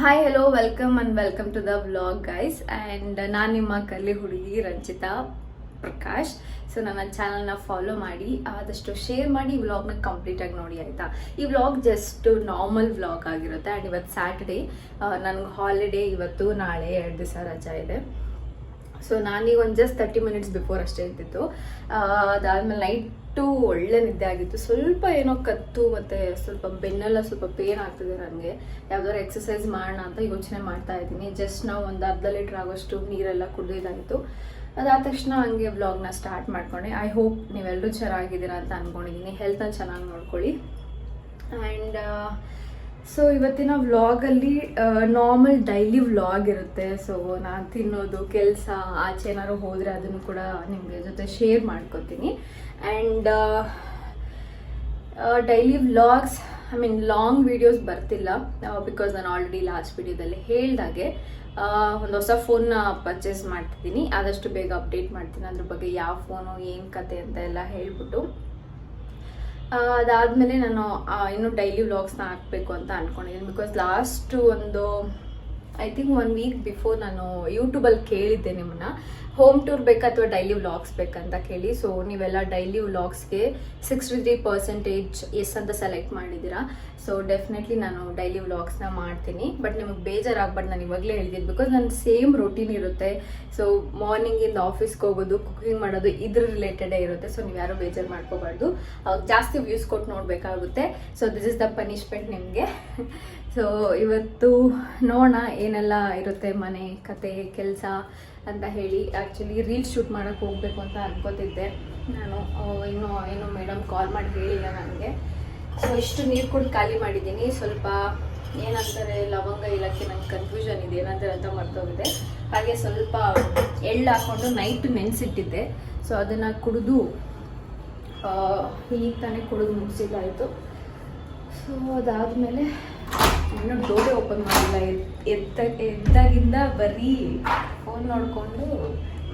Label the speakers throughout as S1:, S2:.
S1: Hi hello welcome and welcome to the vlog guys and ನಾನು ನಿಮ್ಮ ಕಲ್ಲಿ ಹುಡುಗಿ ರಂಜಿತಾ ಪ್ರಕಾಶ್. ಸೊ ನನ್ನ ಚಾನಲ್ನ ಫಾಲೋ ಮಾಡಿ, ಆದಷ್ಟು ಶೇರ್ ಮಾಡಿ ಈ ವ್ಲಾಗ್ನ ಕಂಪ್ಲೀಟಾಗಿ ನೋಡಿ, ಆಯಿತಾ? ಈ ವ್ಲಾಗ್ ಜಸ್ಟ್ ನಾರ್ಮಲ್ ವ್ಲಾಗ್ ಆಗಿರುತ್ತೆ. ಆ್ಯಂಡ್ ಇವತ್ತು ಸ್ಯಾಟರ್ಡೇ ನನಗೆ ಹಾಲಿಡೇ ಇವತ್ತು, ನಾಳೆ ಎರಡು ದಿವಸ ರಜಾ ಇದೆ. ಸೊ ನಾನೀಗ ಒಂದು ಜಸ್ಟ್ ತರ್ಟಿ ಮಿನಿಟ್ಸ್ ಬಿಫೋರ್ ಅಷ್ಟೇ ಇರ್ತಿತ್ತು. ಅದಾದಮೇಲೆ ನೈಟು ಒಳ್ಳೆ ನಿದ್ದೆ ಆಗಿತ್ತು. ಸ್ವಲ್ಪ ಏನೋ ಕತ್ತು ಮತ್ತು ಸ್ವಲ್ಪ ಬೆನ್ನೆಲ್ಲ ಸ್ವಲ್ಪ ಪೇನ್ ಆಗ್ತಿದೆ ನನಗೆ ಯಾವ್ದಾದ್ರು ಎಕ್ಸಸೈಸ್ ಮಾಡೋಣ ಅಂತ ಯೋಚನೆ ಮಾಡ್ತಾ ಇದ್ದೀನಿ. ಜಸ್ಟ್ ನಾವು ಒಂದು ಅರ್ಧ ಲೀಟ್ರ್ ಆಗೋಷ್ಟು ನೀರೆಲ್ಲ ಕುಡಿದಾಯಿತು ಅದಾದ ತಕ್ಷಣ ಹಂಗೆ ವ್ಲಾಗ್ನ ಸ್ಟಾರ್ಟ್ ಮಾಡ್ಕೊಂಡೆ. ಐ ಹೋಪ್ ನೀವೆಲ್ಲರೂ ಚೆನ್ನಾಗಿದ್ದೀರಾ ಅಂತ ಅಂದ್ಕೊಂಡಿದ್ದೀನಿ ಹೆಲ್ತನ್ನು ಚೆನ್ನಾಗಿ ನೋಡ್ಕೊಳ್ಳಿ. ಆ್ಯಂಡ್ ಸೊ ಇವತ್ತಿನ ವ್ಲಾಗಲ್ಲಿ ನಾರ್ಮಲ್ ಡೈಲಿ ವ್ಲಾಗ್ ಇರುತ್ತೆ. ಸೊ ನಾನು ತಿನ್ನೋದು, ಕೆಲಸ, ಆಚೆ ಏನಾದ್ರು ಹೋದರೆ ಅದನ್ನು ಕೂಡ ನಿಮಗೆ ಜೊತೆ ಶೇರ್ ಮಾಡ್ಕೊತೀನಿ. And daily vlogs I mean long videos ಬರ್ತಿಲ್ಲ ಬಿಕಾಸ್ ನಾನು ಆಲ್ರೆಡಿ ಲಾಸ್ಟ್ ವೀಡಿಯೋದಲ್ಲಿ ಹೇಳ್ದಾಗೆ ಒಂದು ಹೊಸ ಫೋನ್ನ ಪರ್ಚೇಸ್ ಮಾಡ್ತಿದ್ದೀನಿ. ಆದಷ್ಟು ಬೇಗ ಅಪ್ಡೇಟ್ ಮಾಡ್ತೀನಿ. ಅದ್ರ ಬಗ್ಗೆ ಯಾವ ಫೋನು ಏನು ಕತೆ ಅಂತ ಎಲ್ಲ ಹೇಳ್ಬಿಟ್ಟು. ಅದಾದಮೇಲೆ ನಾನು ಇನ್ನು ಡೈಲಿ ವ್ಲಾಗ್ಸ್ನ ಹಾಕಬೇಕು ಅಂತ ಅಂದ್ಕೊಂಡಿದ್ದೀನಿ ಬಿಕಾಸ್ ಲಾಸ್ಟು ಒಂದು I think one week before ನಾನು ಯೂಟ್ಯೂಬಲ್ಲಿ ಕೇಳಿದ್ದೆ ನಿಮ್ಮನ್ನ. ಹೋಮ್ ಟೂರ್ ಬೇಕಾ ಅಥವಾ ಡೈಲಿ ವ್ಲಾಗ್ಸ್ ಬೇಕಂತ ಕೇಳಿ. ಸೊ ನೀವೆಲ್ಲ ಡೈಲಿ ವ್ಲಾಗ್ಸ್ಗೆ ಸಿಕ್ಸ್ಟಿ ತ್ರೀ ಪರ್ಸೆಂಟೇಜ್ ಎಸ್ ಅಂತ ಸೆಲೆಕ್ಟ್ ಮಾಡಿದ್ದೀರಾ. ಸೊ ಡೆಫಿನೆಟ್ಲಿ ನಾನು ಡೈಲಿ ವ್ಲಾಗ್ಸ್ನ ಮಾಡ್ತೀನಿ. ಬಟ್ ನಿಮಗೆ ಬೇಜಾರಾಗ್ಬಾರ್ದು ನಾನು ಇವಾಗಲೇ ಹೇಳಿದ್ದೀನಿ ಬಿಕಾಸ್ ನನ್ನ ಸೇಮ್ ರೊಟೀನ್ ಇರುತ್ತೆ. ಸೊ ಮಾರ್ನಿಂಗಿಂದ ಆಫೀಸ್ಗೆ ಹೋಗೋದು ಕುಕಿಂಗ್ ಮಾಡೋದು, ಇದ್ರ ರಿಲೇಟೆಡೇ ಇರುತ್ತೆ. ಸೊ ನೀವು ಯಾರು ಬೇಜಾರು ಮಾಡ್ಕೋಬಾರ್ದು. ಜಾಸ್ತಿ ವ್ಯೂಸ್ ಕೊಟ್ಟು ನೋಡಬೇಕಾಗುತ್ತೆ. So this is the punishment ನಿಮಗೆ. ಸೊ ಇವತ್ತು ನೋಡೋಣ ಏನೆಲ್ಲ ಇರುತ್ತೆ ಮನೆ, ಕತೆ, ಕೆಲಸ ಅಂತ ಹೇಳಿ. ಆ್ಯಕ್ಚುಲಿ ರೀಲ್ಸ್ ಶೂಟ್ ಮಾಡೋಕ್ಕೆ ಹೋಗಬೇಕು ಅಂತ ಅನ್ಕೋತಿದ್ದೆ. ನಾನು ಇನ್ನೂ ಏನು ಮೇಡಮ್ ಕಾಲ್ ಮಾಡಿ ಹೇಳಿಲ್ಲ ನನಗೆ. ಸೊ ಇಷ್ಟು ನೀರು ಕುಡಿ ಖಾಲಿ ಮಾಡಿದ್ದೀನಿ. ಸ್ವಲ್ಪ ಏನಂತಾರೆ, ಲವಂಗ ಇಲಾಖೆ ನಂಗೆ ಕನ್ಫ್ಯೂಷನ್ ಇದೆ. ಏನಂತಾರೆ ಅಂತ ಮರ್ತೋಗಿದೆ. ಹಾಗೆ ಸ್ವಲ್ಪ ಎಳ್ಳು ಹಾಕ್ಕೊಂಡು ನೈಟ್ ನೆನೆಸಿಟ್ಟಿದ್ದೆ. ಸೊ ಅದನ್ನು ಕುಡಿದು ಈಗ ತಾನೇ ಕುಡಿದು ಮುಗಿಸಿದ್ದಾಯಿತು. ಸೊ ಅದಾದಮೇಲೆ ಇನ್ನೂ ಡೋರೆ ಓಪನ್ ಮಾಡಿಲ್ಲ. ಎತ್ತ ಎದ್ದ, ಎದ್ದಾಗಿಂದ ಬರೀ ಫೋನ್ ನೋಡಿಕೊಂಡು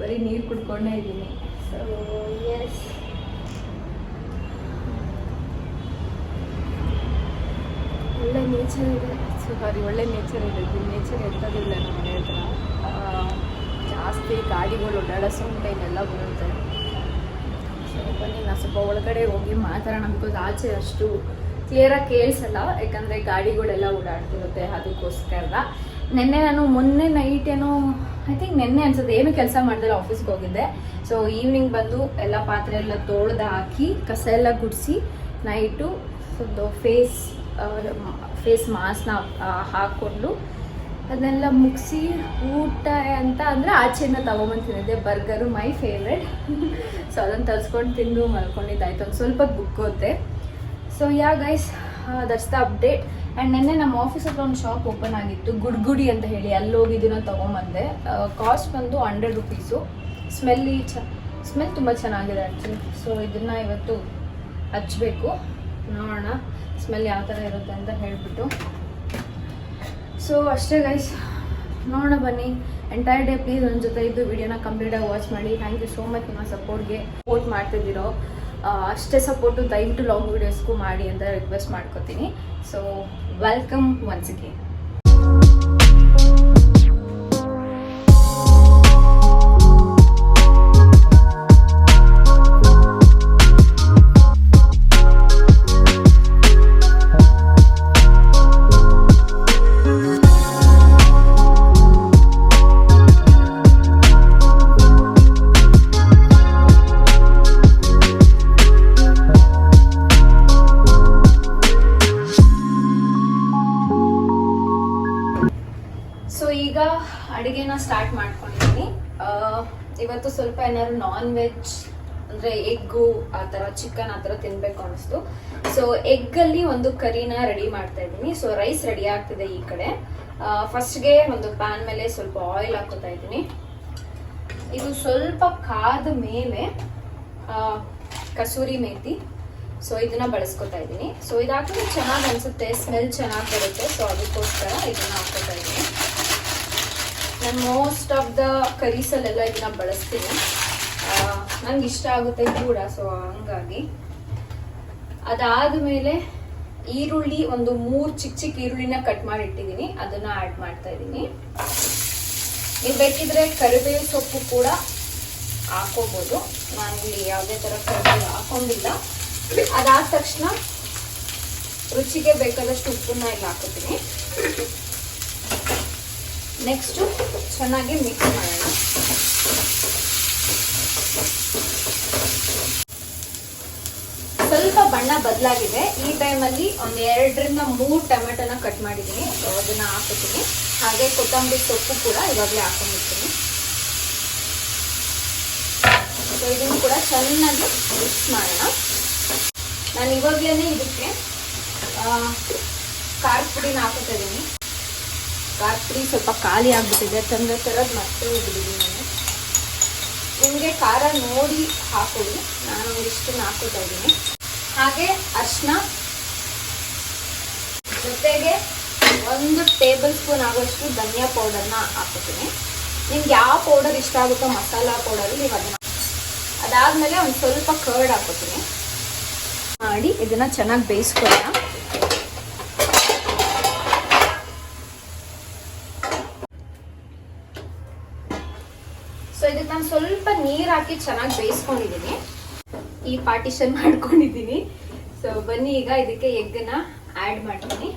S1: ಬರೀ ನೀರು ಕುಡ್ಕೊಂಡೇ ಇದ್ದೀನಿ. ಸೊ ಎಸ್ ಒಳ್ಳೆ ನೇಚರ್ ಇದೆ. ಸಾರಿ ಒಳ್ಳೆ ನೇಚರ್ ಇದೆ. ನೇಚರ್ ಎತ್ತದಿಲ್ಲ ಮನೆ ಹತ್ರ ಜಾಸ್ತಿ ಗಾಡಿಗಳು ಓಡಾಡೋ ಸೌಂಡ್ ಟೈಮೆಲ್ಲ ಬರುತ್ತೆ. ಸೊ ಬನ್ನಿ ನಾನು ಸ್ವಲ್ಪ ಒಳಗಡೆ ಹೋಗಿ ಮಾತಾಡೋಣ ಬಿಕಾಸ್ ಆಚೆ ಅಷ್ಟು ಕ್ಲಿಯರಾಗಿ ಕೇಳಿಸಲ್ಲ, ಯಾಕಂದರೆ ಗಾಡಿಗಳೆಲ್ಲ ಓಡಾಡ್ತಿರುತ್ತೆ ಅದಕ್ಕೋಸ್ಕರ ನಿನ್ನೆ ನಾನು ಮೊನ್ನೆ ನೈಟ್ ಏನೋ ಐ ಥಿಂಕ್ ನಿನ್ನೆ ಅನ್ಸುತ್ತೆ, ಏನು ಕೆಲಸ ಮಾಡಿದ್ರೆ ಆಫೀಸ್ಗೆ ಹೋಗಿದ್ದೆ. ಸೊ ಈವ್ನಿಂಗ್ ಬಂದು ಎಲ್ಲ ಪಾತ್ರೆ ಎಲ್ಲ ತೊಳೆದು ಹಾಕಿ, ಕಸ ಎಲ್ಲ ಗುಡಿಸಿ ನೈಟು ಒಂದು ಫೇಸ್ ಫೇಸ್ ಮಾಸ್ಕ್ನ ಹಾಕ್ಕೊಂಡು ಅದನ್ನೆಲ್ಲ ಮುಗಿಸಿ, ಊಟ ಅಂತ ಅಂದರೆ ಆಚೆನ ತಗೊಂಬಂದು ತಿಂದಿದ್ದೆ. ಬರ್ಗರು ಮೈ ಫೇವ್ರೆಟ್ ಸೊ ಅದನ್ನು ತರಿಸ್ಕೊಂಡು ತಿಂದು ಮಲ್ಕೊಂಡಿದ್ದಾಯ್ತು ಒಂದು ಸ್ವಲ್ಪ book so yeah guys that's the update and ನಿನ್ನೆ ನಮ್ಮ ಆಫೀಸ್ ಹತ್ರ ಒಂದು ಶಾಪ್ ಓಪನ್ ಆಗಿತ್ತು, ಗುಡ್ಗುಡಿ ಅಂತ ಹೇಳಿ. ಅಲ್ಲಿ ಹೋಗಿ ತೊಗೊಂಬಂದೆ. ಕಾಸ್ಟ್ ಬಂದು ಹಂಡ್ರೆಡ್ ರುಪೀಸು ಸ್ಮೆಲ್ಲಿ ಚ ಸ್ಮೆಲ್ ತುಂಬ ಚೆನ್ನಾಗಿದೆ ಆ್ಯಕ್ಚುಲಿ ಸೊ ಇದನ್ನು ಇವತ್ತು ಹಚ್ಚಬೇಕು ನೋಡೋಣ ಸ್ಮೆಲ್ ಯಾವ ಥರ ಇರುತ್ತೆ ಅಂತ ಹೇಳಿಬಿಟ್ಟು. ಸೊ ಅಷ್ಟೇ ಗೈಸ್ ನೋಡೋಣ ಬನ್ನಿ. ಎಂಟೈರ್ ಡೇ ಪ್ಲೀಸ್ ನನ್ನ ಜೊತೆ ಇದ್ದು ವಿಡಿಯೋನ ಕಂಪ್ಲೀಟಾಗಿ ವಾಚ್ ಮಾಡಿ. ಥ್ಯಾಂಕ್ ಯು ಸೋ ಮಚ್ ನಿಮ್ಮ ಸಪೋರ್ಟ್ಗೆ ಸಪೋರ್ಟ್ ಮಾಡ್ತಿದ್ದೀರೋ. ಅಷ್ಟೇ ಸಪೋರ್ಟು ದಯವಿಟ್ಟು ಲಾಂಗ್ ವೀಡಿಯೋಸ್ಗೂ ಮಾಡಿ ಅಂತ ರಿಕ್ವೆಸ್ಟ್ ಮಾಡ್ಕೋತೀನಿ. ಸೊ ವೆಲ್ಕಮ್ ಒನ್ಸ್ ಅಗೇನ್ ಮಾಡ್ಕೊಂಡಿದ್ದೀನಿ ಇವತ್ತು ಸ್ವಲ್ಪ ಏನಾದ್ರು ನಾನ್ ವೆಜ್ ಅಂದ್ರೆ ಎಗ್ಗು ಆ ಥರ ಚಿಕನ್ ಆ ಥರ ತಿನ್ಬೇಕು ಅನಿಸ್ತು ಸೊ ಎಗ್ಗಲ್ಲಿ ಒಂದು ಕರಿನ ರೆಡಿ ಮಾಡ್ತಾ ಇದ್ದೀನಿ. ಸೊ ರೈಸ್ ರೆಡಿ ಆಗ್ತಿದೆ ಈ ಕಡೆ. ಫಸ್ಟ್ಗೆ ಒಂದು ಪ್ಯಾನ್ ಮೇಲೆ ಸ್ವಲ್ಪ ಆಯಿಲ್ ಹಾಕೋತಾ ಇದ್ದೀನಿ. ಇದು ಸ್ವಲ್ಪ ಕಾದ ಮೇಲೆ ಕಸೂರಿ ಮೇತಿ. ಸೊ ಇದನ್ನ ಬಳಸ್ಕೊತಾ ಇದ್ದೀನಿ. ಸೊ ಇದಾಕಿದ್ರೆ ಚೆನ್ನಾಗಿ ಅನ್ಸುತ್ತೆ. ಸ್ಮೆಲ್ ಚೆನ್ನಾಗಿ ಬರುತ್ತೆ. ಸೊ ಅದಕ್ಕೋಸ್ಕರ ಇದನ್ನ ಹಾಕೋತಾ ಇದ್ದೀನಿ. ನಾನು ಮೋಸ್ಟ್ ಆಫ್ ದ ಕರೀಸಲ್ಲೆಲ್ಲ ಇದನ್ನ ಬಳಸ್ತೀನಿ. ನಂಗೆ ಇಷ್ಟ ಆಗುತ್ತೆ ಕೂಡ ಸೊ ಹಂಗಾಗಿ. ಅದಾದ್ಮೇಲೆ ಈರುಳ್ಳಿ ಒಂದು ಮೂರು ಚಿಕ್ಕ ಚಿಕ್ಕ ಈರುಳ್ಳಿನ ಕಟ್ ಮಾಡಿ ಇಟ್ಟಿದ್ದೀನಿ ಅದನ್ನ ಆಡ್ ಮಾಡ್ತಾ ಇದ್ದೀನಿ ನೀವು ಬೇಕಿದ್ರೆ ಕರಿಬೇವು ಸೊಪ್ಪು ಕೂಡ ಹಾಕೋಬಹುದು ನಾನು ಇಲ್ಲಿ ಯಾವುದೇ ಥರ ಕರಿಬೇವು ಹಾಕೊಂಡಿಲ್ಲ. ಅದಾದ ತಕ್ಷಣ ರುಚಿಗೆ ಬೇಕಾದಷ್ಟು ಉಪ್ಪನ್ನ ಇಲ್ಲಿ ಹಾಕೋತೀನಿ ನೆಕ್ಸ್ಟು ಚೆನ್ನಾಗಿ ಮಿಕ್ಸ್ ಮಾಡೋಣ. ಸ್ವಲ್ಪ ಬಣ್ಣ ಬದಲಾಗಿದೆ. ಈ ಟೈಮಲ್ಲಿ ಒಂದು ಎರಡರಿಂದ ಮೂರು ಟೊಮೆಟೊನ ಕಟ್ ಮಾಡಿದ್ದೀನಿ. ಸೊ ಅದನ್ನು ಹಾಕಿದ್ದೀನಿ ಹಾಗೆ ಕೊತ್ತಂಬರಿ ಸೊಪ್ಪು ಕೂಡ ಇವಾಗಲೇ ಹಾಕೊಂಡಿರ್ತೀನಿ ಸೊ ಇದನ್ನು ಕೂಡ ಚೆನ್ನಾಗಿ ಮಿಕ್ಸ್ ಮಾಡೋಣ. ನಾನು ಇವಾಗಲೇ ಇದಕ್ಕೆ ಖಾರದ ಪುಡಿನ ಹಾಕೋತಾ ಇದ್ದೀನಿ. ಪುಡಿ ಸ್ವಲ್ಪ ಖಾಲಿ ಆಗಿಬಿಟ್ಟಿದೆ. ತಂದೆ ತರೋದು ಮತ್ತೆ ಇದ್ದೀನಿ ನಾನು. ನಿಮಗೆ ಖಾರ ನೋಡಿ ಹಾಕೊಳ್ಳಿ. ನಾನು ಒಂದಿಷ್ಟು ಹಾಕೋತಾ ಇದ್ದೀನಿ. ಹಾಗೆ ಅರಿಶಿನ ಜೊತೆಗೆ ಒಂದು ಟೇಬಲ್ ಸ್ಪೂನ್ ಆಗೋಷ್ಟು ಧನಿಯಾ ಪೌಡರ್ನ ಹಾಕೋತೀನಿ ನಿಮ್ಗೆ ಯಾವ ಪೌಡರ್ ಇಷ್ಟ ಆಗುತ್ತೋ ಮಸಾಲ ಪೌಡರ್ ನೀವು ಅದನ್ನ ಅದಾದ್ಮೇಲೆ ಒಂದು ಸ್ವಲ್ಪ ಕರ್ಡ್ ಹಾಕೋತೀನಿ ಮಾಡಿ ಇದನ್ನ ಚೆನ್ನಾಗಿ ಬೇಯಿಸ್ಕೊಳ್ಳೋಣ ಸೊ ಇದಕ್ಕೆ ನಾನು ಸ್ವಲ್ಪ ನೀರ್ ಹಾಕಿ ಚೆನ್ನಾಗಿ ಬೇಯಿಸ್ಕೊಂಡಿದೀನಿ. ಈ ಪಾರ್ಟಿಷನ್ ಮಾಡ್ಕೊಂಡಿದ್ದೀನಿ ಸೊ ಬನ್ನಿ ಈಗ ಇದಕ್ಕೆ ಎಗ್ಗನ್ನ ಆಡ್ ಮಾಡ್ತೀನಿ.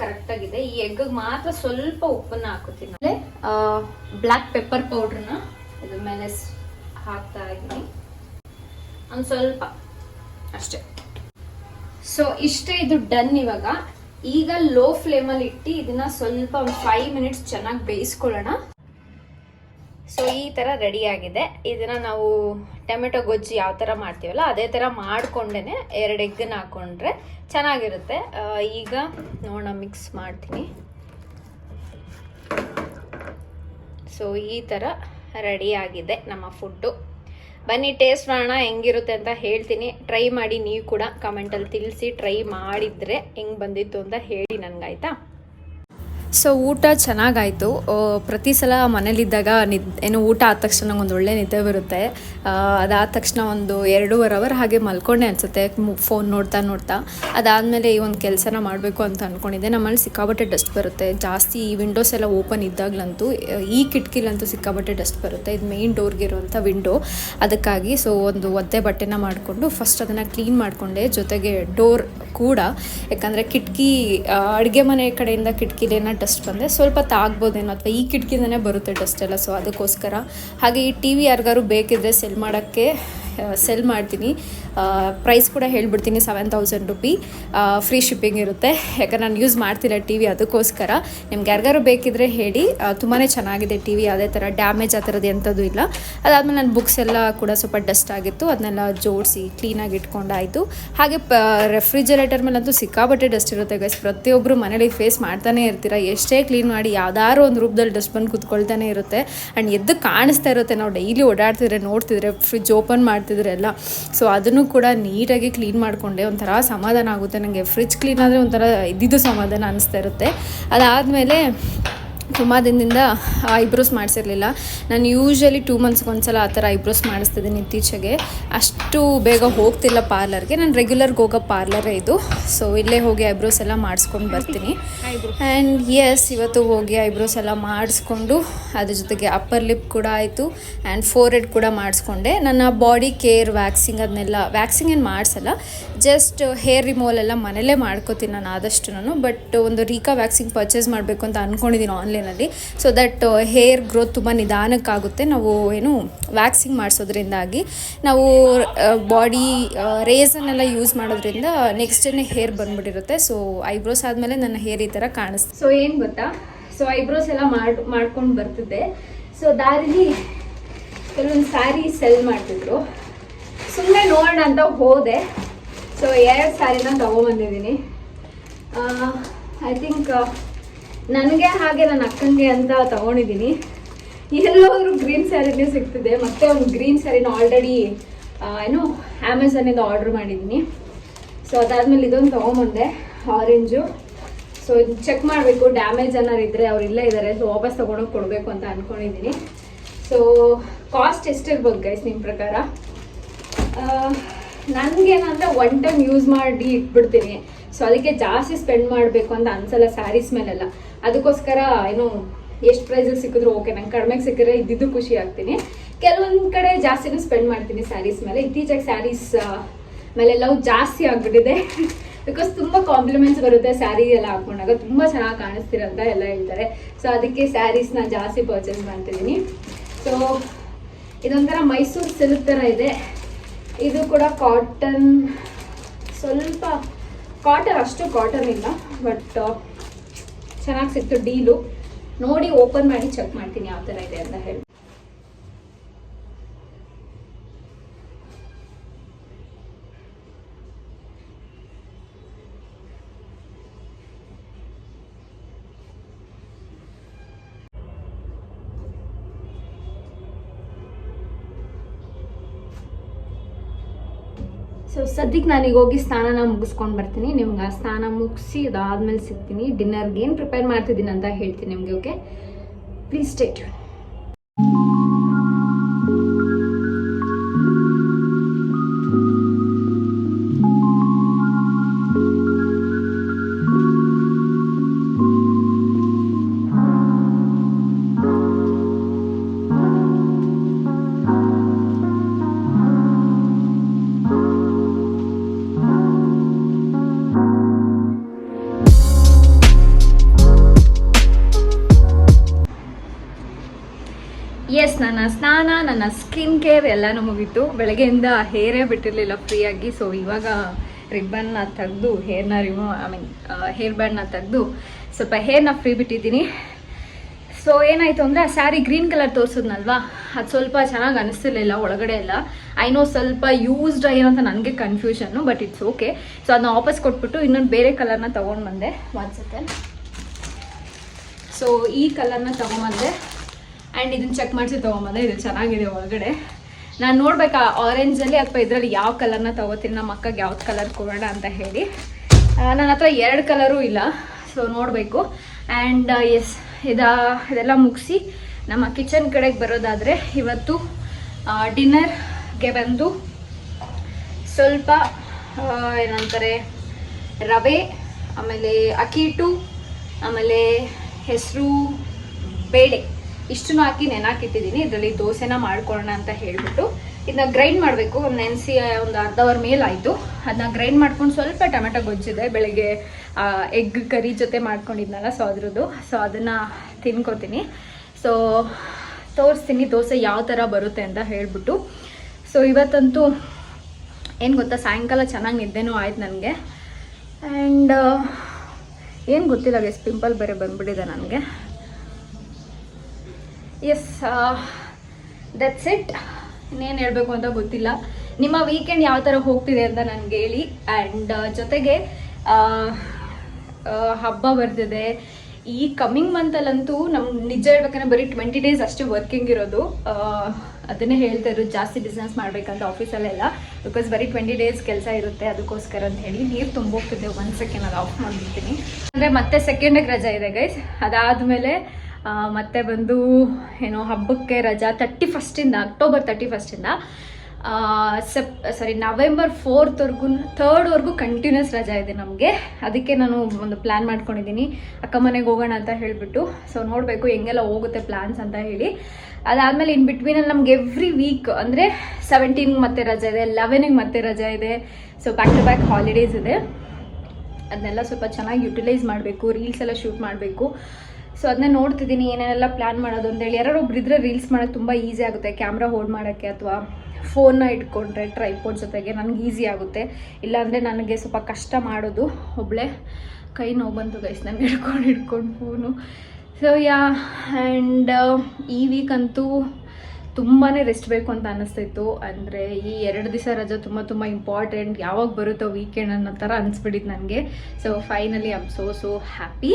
S1: ಕರೆಕ್ಟ್ ಆಗಿದೆ. ಈ ಎಗ್ ಮಾತ್ರ ಸ್ವಲ್ಪ ಉಪ್ಪನ್ನ ಹಾಕೋತೀನಿ ಬ್ಲಾಕ್ ಪೆಪ್ಪರ್ ಪೌಡ್ರನ್ನ ಇದ್ರ ಮೇಲೆ ಹಾಕ್ತಾ ಇದ್ದೀನಿ ಒಂದು ಸ್ವಲ್ಪ. ಅಷ್ಟೇ. ಸೊ ಇಷ್ಟೇ ಇದು ಡನ್ ಇವಾಗ. ಈಗ ಲೋ ಫ್ಲೇಮಲ್ಲಿ ಇಟ್ಟು ಇದನ್ನ ಸ್ವಲ್ಪ ಫೈವ್ ಮಿನಿಟ್ಸ್ ಚೆನ್ನಾಗಿ ಬೇಯಿಸ್ಕೊಳ್ಳೋಣ. ಸೊ ಈ ಥರ ರೆಡಿ ಆಗಿದೆ. ಇದನ್ನ ನಾವು ಟೊಮೆಟೊ ಗೊಜ್ಜು ಯಾವ ಥರ ಮಾಡ್ತೀವಲ್ಲ, ಅದೇ ಥರ ಮಾಡ್ಕೊಂಡೇನೆ ಎರಡು ಎಗ್ಗನ್ನ ಹಾಕೊಂಡ್ರೆ ಚೆನ್ನಾಗಿರುತ್ತೆ. ಈಗ ನೋಡೋಣ ಮಿಕ್ಸ್ ಮಾಡ್ತೀನಿ. ಸೊ ಈ ಥರ ರೆಡಿ ಆಗಿದೆ ನಮ್ಮ ಫುಡ್ಡು ಬನ್ನಿ ಟೇಸ್ಟ್ ಮಾಡೋಣ, ಹೆಂಗಿರುತ್ತೆ ಅಂತ ಹೇಳ್ತೀನಿ. ಟ್ರೈ ಮಾಡಿ ನೀವು ಕೂಡ ಕಮೆಂಟಲ್ಲಿ ತಿಳಿಸಿ ಟ್ರೈ ಮಾಡಿದರೆ ಹೆಂಗೆ ಬಂದಿತ್ತು ಅಂತ ಹೇಳಿ ನನಗಾಯ್ತಾ? ಸೊ ಊಟ ಚೆನ್ನಾಗಾಯಿತು. ಪ್ರತಿ ಸಲ ಮನೇಲಿದ್ದಾಗ ನಿದ್, ಏನು ಊಟ ಆದ ತಕ್ಷಣ ಒಂದು ಒಳ್ಳೆ ನಿದ್ದೆ ಬರುತ್ತೆ. ಅದಾದ ತಕ್ಷಣ ಒಂದು ಎರಡೂವರೆ ಅವರ್ ಹಾಗೆ ಮಲ್ಕೊಂಡೆ ಅನಿಸುತ್ತೆ ಫೋನ್ ನೋಡ್ತಾ ನೋಡ್ತಾ. ಅದಾದಮೇಲೆ ಈ ಒಂದು ಕೆಲಸನ ಮಾಡಬೇಕು ಅಂತ ಅಂದ್ಕೊಂಡಿದ್ದೆ ನಮ್ಮಲ್ಲಿ ಸಿಕ್ಕಾಬಟ್ಟೆ ಡಸ್ಟ್ ಬರುತ್ತೆ. ಜಾಸ್ತಿ ಈ ವಿಂಡೋಸ್ ಎಲ್ಲ ಓಪನ್ ಇದ್ದಾಗಲಂತೂ, ಈ ಕಿಟಕಿಲಂತೂ ಸಿಕ್ಕಾಬಟ್ಟೆ ಡಸ್ಟ್ ಬರುತ್ತೆ. ಇದು ಮೇಯ್ನ್ ಡೋರ್ಗೆ ಇರುವಂಥ ವಿಂಡೋ. ಅದಕ್ಕಾಗಿ ಸೊ ಒಂದು ಒದ್ದೆ ಬಟ್ಟೆನ ಮಾಡಿಕೊಂಡು ಫಸ್ಟ್ ಅದನ್ನು ಕ್ಲೀನ್ ಮಾಡಿಕೊಂಡೆ. ಜೊತೆಗೆ ಡೋರ್ ಕೂಡ, ಯಾಕಂದರೆ ಕಿಟಕಿ ಅಡುಗೆ ಮನೆ ಕಡೆಯಿಂದ ಕಿಟಕಿಲೇನ ಡಸ್ಟ್ ಬಂದರೆ ಸ್ವಲ್ಪ ತಾಗ್ಬೋದೇನೋ ಅಥವಾ ಈ ಕಿಟಕಿಯಿಂದನೇ ಬರುತ್ತೆ ಡಸ್ಟ್ ಎಲ್ಲ, ಸೊ ಅದಕ್ಕೋಸ್ಕರ. ಹಾಗೆ ಈ ಟಿ ವಿ ಯಾರಿಗಾರು ಬೇಕಿದ್ರೆ ಸೆಲ್ ಮಾಡೋಕ್ಕೆ ಸೆಲ್ ಮಾಡ್ತೀನಿ. ಪ್ರೈಸ್ ಕೂಡ ಹೇಳ್ಬಿಡ್ತೀನಿ seven thousand rupee free shipping ಇರುತ್ತೆ. ಯಾಕಂದ್ರೆ ನಾನು ಯೂಸ್ ಮಾಡ್ತಿಲ್ಲ ಟಿ ವಿ ಅದಕ್ಕೋಸ್ಕರ. ನಿಮ್ಗೆ ಯಾರಿಗಾರು ಬೇಕಿದ್ರೆ ಹೇಳಿ. ತುಂಬಾ ಚೆನ್ನಾಗಿದೆ ಟಿ ವಿ ಯಾವುದೇ ಥರ ಡ್ಯಾಮೇಜ್ ಆ ಥರದ್ದು ಎಂಥದ್ದು ಇಲ್ಲ. ಅದಾದಮೇಲೆ ನನ್ನ ಬುಕ್ಸ್ ಎಲ್ಲ ಕೂಡ ಸ್ವಲ್ಪ ಡಸ್ಟ್ ಆಗಿತ್ತು. ಅದನ್ನೆಲ್ಲ ಜೋಡಿಸಿ ಕ್ಲೀನಾಗಿ ಇಟ್ಕೊಂಡಾಯಿತು. ಹಾಗೆ ಪ ರೆಫ್ರಿಜರೇಟರ್ ಮೇಲಂತೂ ಸಿಕ್ಕಾಬಟ್ಟೆ ಡಸ್ಟ್ ಇರುತ್ತೆ ಗೈಸ್ ಪ್ರತಿಯೊಬ್ಬರು ಮನೇಲಿ ಫೇಸ್ ಮಾಡ್ತಾನೆ ಇರ್ತೀರ. ಎಷ್ಟೇ ಕ್ಲೀನ್ ಮಾಡಿ ಯಾವ್ದಾದ್ರು ಒಂದು ರೂಪದಲ್ಲಿ ಡಸ್ಟ್ ಬಂದು ಕುತ್ಕೊಳ್ತಾನೆ ಇರುತ್ತೆ. ಆ್ಯಂಡ್ ಎದ್ದು ಕಾಣಿಸ್ತಾ ಇರುತ್ತೆ. ನಾವು ಡೈಲಿ ಓಡಾಡ್ತಿದ್ರೆ, ನೋಡ್ತಿದ್ರೆ ಫ್ರಿಜ್ ಓಪನ್ ಮಾಡ್ತಿದ್ರೆ ಎಲ್ಲ. ಸೊ ಅದನ್ನು ಕೂಡ ನೀಟಾಗಿ ಕ್ಲೀನ್ ಮಾಡಿಕೊಂಡೆ, ಒಂಥರ ಸಮಾಧಾನ ಆಗುತ್ತೆ. ನನಗೆ ಫ್ರಿಜ್ ಕ್ಲೀನ್ ಆದರೆ ಒಂಥರ ಇದ್ದಿದ್ದು ಸಮಾಧಾನ ಅನಿಸ್ತಾ ಇರುತ್ತೆ. ಅದಾದಮೇಲೆ ತುಂಬ ದಿನದಿಂದ ಐಬ್ರೋಸ್ ಮಾಡಿಸಿರಲಿಲ್ಲ. ನಾನು ಯೂಶ್ವಲಿ ಟೂ ಮಂತ್ಸ್ಗೆ ಒಂದ್ಸಲ ಆ ಥರ ಐಬ್ರೋಸ್ ಮಾಡಿಸ್ತಿದ್ದೀನಿ ಇತ್ತೀಚೆಗೆ. ಅಷ್ಟು ಬೇಗ ಹೋಗ್ತಿಲ್ಲ ಪಾರ್ಲರ್ಗೆ ನಾನು ರೆಗ್ಯುಲರ್ಗೆ ಹೋಗೋ ಪಾರ್ಲರೇ ಇದು. ಸೊ ಇಲ್ಲೇ ಹೋಗಿ ಐಬ್ರೋಸ್ ಎಲ್ಲ ಮಾಡಿಸ್ಕೊಂಡು ಬರ್ತೀನಿ. ಆ್ಯಂಡ್ ಎಸ್ ಇವತ್ತು ಹೋಗಿ ಐಬ್ರೋಸ್ ಎಲ್ಲ ಮಾಡಿಸ್ಕೊಂಡು ಅದ್ರ ಜೊತೆಗೆ ಅಪ್ಪರ್ ಲಿಪ್ ಕೂಡ ಆಯಿತು ಆ್ಯಂಡ್ ಫೋರ್ ಹೆಡ್ ಕೂಡ ಮಾಡಿಸ್ಕೊಂಡೆ. ನನ್ನ ಬಾಡಿ ಕೇರ್ ವ್ಯಾಕ್ಸಿಂಗ್ ಅದನ್ನೆಲ್ಲ ವ್ಯಾಕ್ಸಿಂಗ್ ಏನು ಮಾಡಿಸಲ್ಲ. ಜಸ್ಟ್ ಹೇರ್ ರಿಮೂವಲ್ ಎಲ್ಲ ಮನೇಲೇ ಮಾಡ್ಕೋತೀನಿ ನಾನು ಆದಷ್ಟು ನಾನು ಬಟ್ ಒಂದು ರೀಕಾ ವ್ಯಾಕ್ಸಿಂಗ್ ಪರ್ಚೇಸ್ ಮಾಡಬೇಕು ಅಂತ ಅಂದ್ಕೊಂಡಿದ್ದೀನಿ ಆನ್ಲೈನಲ್ಲಿ ಸೊ ದಟ್ ಹೇರ್ ಗ್ರೋತ್ ತುಂಬ ನಿಧಾನಕ್ಕಾಗುತ್ತೆ. ನಾವು ಏನು ವ್ಯಾಕ್ಸಿಂಗ್ ಮಾಡಿಸೋದ್ರಿಂದಾಗಿ. ನಾವು ಬಾಡಿ ರೇಸನ್ನೆಲ್ಲ ಯೂಸ್ ಮಾಡೋದ್ರಿಂದ ನೆಕ್ಸ್ಟ್ ಡೇನೆ ಹೇರ್ ಬಂದ್ಬಿಟ್ಟಿರುತ್ತೆ. ಸೊ ಐಬ್ರೋಸ್ ಆದಮೇಲೆ ನನ್ನ ಹೇರ್ ಈ ಥರ ಕಾಣಿಸ್ತು. ಸೊ ಏನು ಗೊತ್ತಾ? ಸೊ ಐಬ್ರೋಸ್ ಎಲ್ಲ ಮಾಡಿ, ಮಾಡ್ಕೊಂಡು ಬರ್ತಿದ್ದೆ. ಸೊ ದಾರಿಲಿ ಕೆಲವೊಂದು ಸ್ಯಾರಿ ಸೆಲ್ ಮಾಡ್ತಿದ್ರು. ಸುಮ್ಮನೆ ನೋಡೋಣ ಅಂತ ಹೋದೆ. ಸೊ ಎರಡು ಸ್ಯಾರಿನ ತೊಗೊಂಬಂದಿದ್ದೀನಿ. ಐ ಥಿಂಕ್ ನನಗೆ ಹಾಗೆ ನನ್ನ ಅಕ್ಕನಿಗೆ ಅಂತ ತಗೊಂಡಿದ್ದೀನಿ. ಎಲ್ಲೋದ್ರೂ ಗ್ರೀನ್ ಸ್ಯಾರಿನೇ ಸಿಗ್ತಿದೆ. ಮತ್ತೆ ಒಂದು ಗ್ರೀನ್ ಸ್ಯಾರಿನ ಆಲ್ರೆಡಿ ಏನು ಅಮೆಝಾನಿಂದ ಆರ್ಡ್ರ್ ಮಾಡಿದ್ದೀನಿ. ಸೊ ಅದಾದಮೇಲೆ ಇದೊಂದು ತೊಗೊಂಬಂದೆ ಆರೆಂಜು ಸೊ ಇದು ಚೆಕ್ ಮಾಡಬೇಕು. ಡ್ಯಾಮೇಜ್ ಏನಾರು ಇದ್ದರೆ ಅವ್ರು ಇಲ್ಲೇ ಇದ್ದಾರೆ ಸೊ ವಾಪಸ್ ತೊಗೊಂಡೋಗಿ ಕೊಡಬೇಕು ಅಂತ ಅಂದ್ಕೊಂಡಿದ್ದೀನಿ ಸೊ ಕಾಸ್ಟ್ ಎಷ್ಟಿರ್ಬೋದು ಗೈಸ್ ನಿಮ್ಮ ಪ್ರಕಾರ? ನನಗೇನಂದ್ರೆ ಒನ್ ಟೈಮ್ ಯೂಸ್ ಮಾಡಿ ಇಟ್ಬಿಡ್ತೀನಿ. ಸೊ ಅದಕ್ಕೆ ಜಾಸ್ತಿ ಸ್ಪೆಂಡ್ ಮಾಡಬೇಕು ಅಂತ ಅನ್ಸಲ್ಲ ಸ್ಯಾರೀಸ್ ಮೇಲೆಲ್ಲ. ಅದಕ್ಕೋಸ್ಕರ ಏನು, ಎಷ್ಟು ಪ್ರೈಸಲ್ಲಿ ಸಿಕ್ಕಿದ್ರು ಓಕೆ ನಂಗೆ ಕಡಿಮೆಗೆ ಸಿಕ್ಕಿದ್ರೆ ಇದ್ದಿದ್ದು ಖುಷಿ ಆಗ್ತೀನಿ. ಕೆಲವೊಂದು ಕಡೆ ಜಾಸ್ತಿನೂ ಸ್ಪೆಂಡ್ ಮಾಡ್ತೀನಿ ಸ್ಯಾರೀಸ್ ಮೇಲೆ. ಇತ್ತೀಚೆಗೆ ಸ್ಯಾರೀಸ್ ಲವ್ ಜಾಸ್ತಿ ಆಗ್ಬಿಟ್ಟಿದೆ. ಬಿಕಾಸ್ ತುಂಬ ಕಾಂಪ್ಲಿಮೆಂಟ್ಸ್ ಬರುತ್ತೆ ಸ್ಯಾರಿ ಎಲ್ಲ ಹಾಕೊಂಡಾಗ. ತುಂಬ ಚೆನ್ನಾಗಿ ಕಾಣಿಸ್ತಿರಂತ ಎಲ್ಲ ಹೇಳ್ತಾರೆ. ಸೊ ಅದಕ್ಕೆ ಸ್ಯಾರೀಸ್ನ ಜಾಸ್ತಿ ಪರ್ಚೇಸ್ ಮಾಡ್ತಿದ್ದೀನಿ. ಸೊ ಇದೊಂಥರ ಮೈಸೂರು ಸಿಲ್ಕ್ ಥರ ಇದೆ. ಇದು ಕೂಡ ಕಾಟನ್ ಸ್ವಲ್ಪ ಕಾಟನ್ ಅಷ್ಟು ಕಾಟನ್ ಇಲ್ಲ ಬಟ್ ಚೆನ್ನಾಗಿ ಸಿಕ್ತು ಡೀಲು. ನೋಡಿ ಓಪನ್ ಮಾಡಿ ಚೆಕ್ ಮಾಡ್ತೀನಿ ಯಾವ ಥರ ಇದೆ ಅಂತ ಹೇಳಿ. ಸೊ ಸದ್ಯಕ್ಕೆ ನಾನೀಗ ಹೋಗಿ ಸ್ನಾನನ ಮುಗಿಸ್ಕೊಂಡು ಬರ್ತೀನಿ. ನಿಮ್ಗೆ ಆ ಸ್ನಾನ ಮುಗಿಸಿ ಅದಾದ್ಮೇಲೆ ಸಿಗ್ತೀನಿ. ಡಿನ್ನರ್ಗೆ ಏನು ಪ್ರಿಪೇರ್ ಮಾಡ್ತಿದ್ದೀನಿ ಅಂತ ಹೇಳ್ತೀನಿ ನಿಮಗೆ ಓಕೆ ಪ್ಲೀಸ್ ಸ್ಟೇಟ್ ನನ್ನ ಸ್ನಾನ, ನನ್ನ ಸ್ಕಿನ್ ಕೇರ್ ಎಲ್ಲನೂ ಮುಗೀತು. ಬೆಳಗ್ಗೆಯಿಂದ ಹೇರೇ ಬಿಟ್ಟಿರಲಿಲ್ಲ ಫ್ರೀಯಾಗಿ ಸೊ ಇವಾಗ ರಿಬ್ಬನ್ನ ತೆಗೆದು ಹೇರ್ನ ರಿಮೂವ್ ಐ ಮೀನ್ ಹೇರ್ ಬ್ಯಾಂಡ್ನ ತೆಗೆದು ಸ್ವಲ್ಪ ಹೇರ್ನ ಫ್ರೀ ಬಿಟ್ಟಿದ್ದೀನಿ. ಸೊ ಏನಾಯಿತು ಅಂದರೆ, ಆ ಸ್ಯಾರಿ ಗ್ರೀನ್ ಕಲರ್ ತೋರಿಸಿದ್ನಲ್ವಾ? ಅದು ಸ್ವಲ್ಪ ಚೆನ್ನಾಗಿ ಅನಿಸ್ತಿರ್ಲಿಲ್ಲ, ಒಳಗಡೆ ಎಲ್ಲ. ಐ ನೋ ಸ್ವಲ್ಪ ಯೂಸ್ಡ್ ಏನಂತ ನನಗೆ confusion but it's okay so ಅದನ್ನ ವಾಪಸ್ ಕೊಟ್ಬಿಟ್ಟು ಇನ್ನೊಂದು ಬೇರೆ ಕಲರ್ನ ತೊಗೊಂಡು ಬಂದೆ. ಒಂದು ಸೆಕೆಂಡ್ ಸೊ ಈ ಕಲರ್ನ ತೊಗೊಂಬಂದೆ ಆ್ಯಂಡ್ ಇದನ್ನ ಚೆಕ್ ಮಾಡಿಸಿ ತೊಗೊಂಬಂದೆ ಇದು ಚೆನ್ನಾಗಿದೆ ಒಳಗಡೆ. ನಾನು ನೋಡ್ಬೇಕಾ ಆರೆಂಜಲ್ಲಿ ಅಥವಾ ಇದರಲ್ಲಿ ಯಾವ ಕಲರ್ನ ತೊಗೋತೀನಿ ನಮ್ಮ ಅಕ್ಕಗೆ ಯಾವ್ದು ಕಲರ್ ಕೊಡೋಣ ಅಂತ ಹೇಳಿ. ನನ್ನ ಹತ್ರ ಎರಡು ಕಲರೂ ಇಲ್ಲ ಸೊ ನೋಡಬೇಕು. ಆ್ಯಂಡ್ ಎಸ್ ಇದ, ಇದೆಲ್ಲ ಮುಗಿಸಿ ನಮ್ಮ ಕಿಚನ್ ಕಡೆಗೆ ಬರೋದಾದರೆ ಇವತ್ತು ಡಿನ್ನರ್ಗೆ ಬಂದು ಸ್ವಲ್ಪ ಏನಂತಾರೆ, ರವೆ, ಆಮೇಲೆ ಅಕ್ಕಿ ಆಮೇಲೆ ಹೆಸರು, ಬೇಳೆ. ಇಷ್ಟನ್ನು ಹಾಕಿ ನೆನಾಕಿಟ್ಟಿದ್ದೀನಿ. ಇದರಲ್ಲಿ ದೋಸೆನ ಮಾಡ್ಕೊಳ್ಳೋಣ ಅಂತ ಹೇಳ್ಬಿಟ್ಟು ಇದನ್ನ ಗ್ರೈಂಡ್ ಮಾಡಬೇಕು. ನೆನೆಸಿ ಒಂದು ಅರ್ಧ ಅವರ್ ಮೇಲೆ ಅದನ್ನ ಗ್ರೈಂಡ್ ಮಾಡ್ಕೊಂಡು ಸ್ವಲ್ಪ ಟೊಮೆಟೊ ಗೊಜ್ಜಿದೆ. ಬೆಳಗ್ಗೆ ಎಗ್ ಕರಿ ಜೊತೆ ಮಾಡ್ಕೊಂಡಿದ್ನಲ್ಲ ಸೊ ಅದ್ರದ್ದು. ಸೊ ಅದನ್ನು ತಿನ್ಕೋತೀನಿ. ಸೊ ತೋರಿಸ್ತೀನಿ ದೋಸೆ ಯಾವ ಥರ ಬರುತ್ತೆ ಅಂತ ಹೇಳ್ಬಿಟ್ಟು. ಸೊ ಇವತ್ತಂತೂ ಏನು ಗೊತ್ತಾ, ಸಾಯಂಕಾಲ ಚೆನ್ನಾಗಿ ನಿದ್ದೆನೂ ಆಯ್ತು ನನಗೆ. ಆ್ಯಂಡ್ ಏನು ಗೊತ್ತಿಲ್ಲ ಗೆಸ್ ಪಿಂಪಲ್ ಬೇರೆ ಬಂದ್ಬಿಟ್ಟಿದೆ ನನಗೆ. ಎಸ್ ದಟ್ಸ್ ಇಟ್ ಇನ್ನೇನು ಹೇಳಬೇಕು ಅಂತ ಗೊತ್ತಿಲ್ಲ. ನಿಮ್ಮ ವೀಕೆಂಡ್ ಯಾವ ಥರ ಹೋಗ್ತಿದೆ ಅಂತ ನನಗೆ ಹೇಳಿ. ಆ್ಯಂಡ್ ಜೊತೆಗೆ ಆ, ಆ, ಹಬ್ಬ ಬರ್ತಿದೆ ಈ ಕಮ್ಮಿಂಗ್ ಮಂತಲ್ಲಂತೂ ನಮ್ಮ ನಿಜ ಹೇಳ್ಬೇಕಂದ್ರೆ ಬರೀ ಟ್ವೆಂಟಿ ಡೇಸ್ ಅಷ್ಟೇ ವರ್ಕಿಂಗ್ ಇರೋದು. ಅದನ್ನೇ ಹೇಳ್ತಾ ಇರೋದು. ಜಾಸ್ತಿ ಬಿಸ್ನೆಸ್ ಮಾಡಬೇಕಂತ ಆಫೀಸಲ್ಲೆಲ್ಲ ಬಿಕಾಸ್ ಬರೀ ಟ್ವೆಂಟಿ ಡೇಸ್ ಕೆಲಸ ಇರುತ್ತೆ ಅದಕ್ಕೋಸ್ಕರ ಅಂತ ಹೇಳಿ. ನೀರು ತುಂಬೋಗ್ತಿದ್ದೆ ಒಂದು ಸೆಕೆಂಡ್ ಅದು ಆಫ್ ಮಾಡಿಬಿಡ್ತೀನಿ. ಅಂದರೆ ಮತ್ತೆ ಸೆಕೆಂಡಿಗೆ ರಜಾ ಇದೆ ಗೈಸ್ ಅದಾದಮೇಲೆ ಮತ್ತೆ ಬಂದು, ಏನೋ ಹಬ್ಬಕ್ಕೆ ರಜಾ ತರ್ಟಿ ಫಸ್ಟಿಂದ ಅಕ್ಟೋಬರ್ ತರ್ಟಿ ಫಸ್ಟಿಂದ ಸೆಪ್ ಸಾರಿ ನವೆಂಬರ್ ಫೋರ್ತ್ವರೆಗೂ ಥರ್ಡ್ವರೆಗೂ ಕಂಟಿನ್ಯೂಸ್ ರಜಾ ಇದೆ ನಮಗೆ. ಅದಕ್ಕೆ ನಾನು ಒಂದು ಪ್ಲ್ಯಾನ್ ಮಾಡ್ಕೊಂಡಿದ್ದೀನಿ. ಅಕ್ಕ ಮನೆಗೆ ಹೋಗೋಣ ಅಂತ ಹೇಳಿಬಿಟ್ಟು. ಸೊ ನೋಡಬೇಕು ಹೆಂಗೆಲ್ಲ ಹೋಗುತ್ತೆ ಪ್ಲ್ಯಾನ್ಸ್ ಅಂತ ಹೇಳಿ. ಅದಾದಮೇಲೆ ಇನ್ ಬಿಟ್ವೀನಲ್ಲಿ ನಮ್ಗೆ ಎವ್ರಿ ವೀಕ್ ಅಂದರೆ ಸೆವೆಂಟೀನ್ ಮತ್ತೆ ರಜಾ ಇದೆ ಲೆವೆನಿಗೆ ಮತ್ತೆ ರಜಾ ಇದೆ. So back to back holidays ಇದೆ. ಅದನ್ನೆಲ್ಲ ಸ್ವಲ್ಪ ಚೆನ್ನಾಗಿ ಯುಟಿಲೈಸ್ ಮಾಡಬೇಕು ರೀಲ್ಸ್ ಎಲ್ಲ ಶೂಟ್ ಮಾಡಬೇಕು. ಸೊ ಅದನ್ನ ನೋಡ್ತಿದ್ದೀನಿ ಏನೇನೆಲ್ಲ ಪ್ಲ್ಯಾನ್ ಮಾಡೋದು ಅಂತೇಳಿ ಯಾರು ಇದ್ರೆ ರೀಲ್ಸ್ ಮಾಡೋಕ್ಕೆ ತುಂಬ ಈಸಿ ಆಗುತ್ತೆ. ಕ್ಯಾಮ್ರಾ ಹೋಲ್ಡ್ ಮಾಡೋಕ್ಕೆ ಅಥವಾ ಫೋನ್ನ ಇಟ್ಕೊಂಡ್ರೆ ಟ್ರೈಪೋಡ್ ಜೊತೆಗೆ ನನಗೆ ಈಸಿ ಆಗುತ್ತೆ. ಇಲ್ಲಾಂದರೆ ನನಗೆ ಸ್ವಲ್ಪ ಕಷ್ಟ ಮಾಡೋದು. ಒಬ್ಬಳೆ ಕೈ ನೋವು ಬಂತು ಗೈಸ್ ನಾನು ಹಿಡ್ಕೊಂಡು ಹಿಡ್ಕೊಂಡು ಫೋನು ಸೊ ಯಾ ಆ್ಯಂಡ್ ಈ ವೀಕ್ ಅಂತೂ ತುಂಬಾ ರೆಸ್ಟ್ ಬೇಕು ಅಂತ ಅನ್ನಿಸ್ತಿತ್ತು ಅಂದರೆ ಈ ಎರಡು ದಿವಸ ರಜೆ ತುಂಬ ತುಂಬ ಇಂಪಾರ್ಟೆಂಟ್ ಯಾವಾಗ ಬರುತ್ತೋ ವೀಕೆಂಡ್ ಅನ್ನೋ ಥರ ಅನಿಸ್ಬಿಟ್ಟಿತ್ತು ನನಗೆ. So finally I am so so happy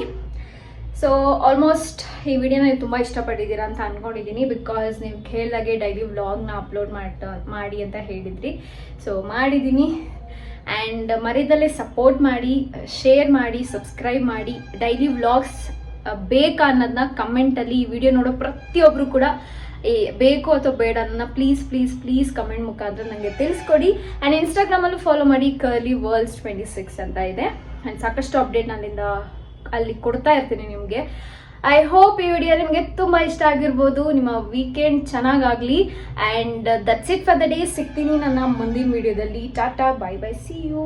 S2: so almost ಈ ವಿಡಿಯೋ ನೀವು ತುಂಬ ಇಷ್ಟಪಟ್ಟಿದ್ದೀರಾ ಅಂತ ಅಂದ್ಕೊಂಡಿದ್ದೀನಿ ಬಿಕಾಸ್ ನೀವು ಕೇಳಿದಾಗೆ ಡೈಲಿ ವ್ಲಾಗ್ನ ಅಪ್ಲೋಡ್ ಮಾಡ್ತಾ ಮಾಡಿ ಅಂತ ಹೇಳಿದ್ರಿ. ಸೊ ಮಾಡಿದ್ದೀನಿ. ಆ್ಯಂಡ್ ಮರಿದಲ್ಲೇ ಸಪೋರ್ಟ್ ಮಾಡಿ ಶೇರ್ ಮಾಡಿ ಸಬ್ಸ್ಕ್ರೈಬ್ ಮಾಡಿ ಡೈಲಿ ವ್ಲಾಗ್ಸ್ ಬೇಕಾ ಅನ್ನೋದನ್ನ ಕಮೆಂಟಲ್ಲಿ ಈ ವಿಡಿಯೋ ನೋಡೋ ಪ್ರತಿಯೊಬ್ಬರು ಕೂಡ, ಏ, ಬೇಕು ಅಥವಾ ಬೇಡ ನನ್ನ ಪ್ಲೀಸ್ ಪ್ಲೀಸ್ ಪ್ಲೀಸ್ ಕಮೆಂಟ್ ಮುಖಾಂತರ ನನಗೆ ತಿಳಿಸ್ಕೊಡಿ. ಆ್ಯಂಡ್ ಇನ್ಸ್ಟಾಗ್ರಾಮಲ್ಲೂ ಫಾಲೋ ಮಾಡಿ ಕರ್ಲಿ ವರ್ಲ್ಡ್ಸ್ ಟ್ವೆಂಟಿ ಸಿಕ್ಸ್ ಅಂತ ಇದೆ. ಆ್ಯಂಡ್ ಸಾಕಷ್ಟು ಅಪ್ಡೇಟ್ ನನ್ನಿಂದ ಅಲ್ಲಿ ಕೊಡ್ತಾ ಇರ್ತೀನಿ ನಿಮಗೆ. ಐ ಹೋಪ್ ಈ ವಿಡಿಯೋ ನಿಮಗೆ ತುಂಬ ಇಷ್ಟ ಆಗಿರ್ಬೋದು. ನಿಮ್ಮ weekend ಚೆನ್ನಾಗಾಗ್ಲಿ. And that's it for the day ಸಿಗ್ತೀನಿ ನನ್ನ ಮುಂದಿನ ವಿಡಿಯೋದಲ್ಲಿ tata bye bye see you